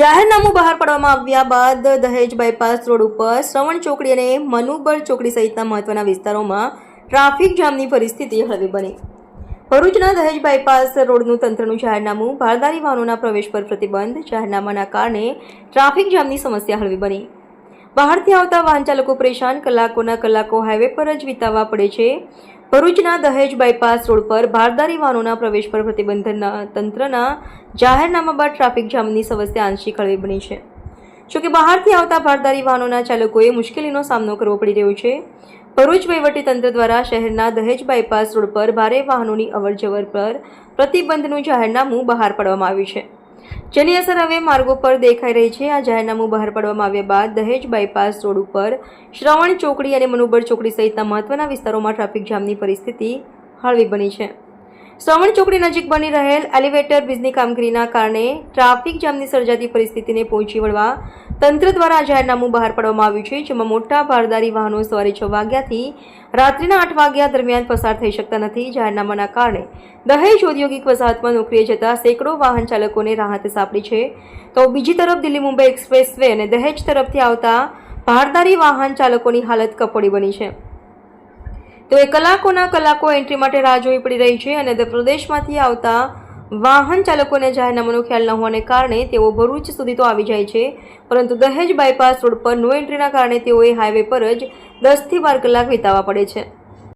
જાહેરનામું બહાર પાડવામાં આવ્યા બાદ દહેજ બાયપાસ રોડ ઉપર શ્રવણ ચોકડી અને મનુબર ચોકડી સહિતના મહત્વના વિસ્તારોમાં ટ્રાફિક જામની પરિસ્થિતિ હળવી બની. ભરૂચના દહેજ બાયપાસ રોડનું તંત્રનું જાહેરનામું ભારદારી વાહનોના પ્રવેશ પર પ્રતિબંધ જાહેરનામાના કારણે ટ્રાફિક જામની સમસ્યા હળવી બની. બહારથી આવતા વાહન ચાલકો પરેશાન, કલાકોના કલાકો હાઈવે પર જ વિતાવવા પડે છે. ભરૂચના દહેજ બાયપાસ રોડ પર ભારદારી વાહનોના પ્રવેશ પર પ્રતિબંધના તંત્રના જાહેરનામા બાદ ટ્રાફિક જામની સમસ્યા આંશિક હળવી બની છે. જોકે બહારથી આવતા ભારદારી વાહનોના ચાલકોએ મુશ્કેલીનો સામનો કરવો પડી રહ્યો છે. ભરૂચ તંત્ર દ્વારા શહેરના દહેજ બાયપાસ રોડ પર ભારે વાહનોની અવરજવર પર પ્રતિબંધનું જાહેરનામું બહાર પાડવામાં આવ્યું છે. જેની અસર હવે માર્ગો પર દેખાઈ રહી છે. આ જાહેરનામું બહાર પાડવામાં આવ્યા બાદ દહેજ બાયપાસ રોડ ઉપર શ્રવણ ચોકડી અને મનુબર ચોકડી સહિતના મહત્વના વિસ્તારોમાં ટ્રાફિક જામની પરિસ્થિતિ હળવી બની છે. શ્રવણ ચોકડી નજીક બની રહેલ એલિવેટર બ્રિજની કામગીરીના કારણે ટ્રાફિક જામની સર્જાતી પરિસ્થિતિને પહોંચી વળવા તંત્ર દ્વારા જાહેરનામું બહાર પાડવામાં આવ્યું છે, જેમાં મોટા ભારદારી વાહનો સવારે છ વાગ્યાથી રાત્રિના આઠ વાગ્યા દરમિયાન પસાર થઈ શકતા નથી. જાહેરનામાના કારણે દહેજ ઔદ્યોગિક વસાહતમાં નોકરીએ જતા સેંકડો વાહન ચાલકોને રાહત સાંપડી છે. તો બીજી તરફ દિલ્હી મુંબઈ એક્સપ્રેસ વે અને દહેજ તરફથી આવતા ભારદારી વાહન ચાલકોની હાલત કફોડી બની છે. તો એ કલાકોના કલાકો એન્ટ્રી માટે રાહ જોવી પડી રહી છે અને પ્રદેશમાંથી આવતા વાહન ચાલકોને જાહેરનામાનો ખ્યાલ ન હોવાને કારણે તેઓ ભરૂચ સુધી તો આવી જાય છે, પરંતુ દહેજ બાયપાસ રોડ પર નો એન્ટ્રીના કારણે તેઓએ હાઈવે પર જ દસથી બાર કલાક વિતાવવા પડે છે.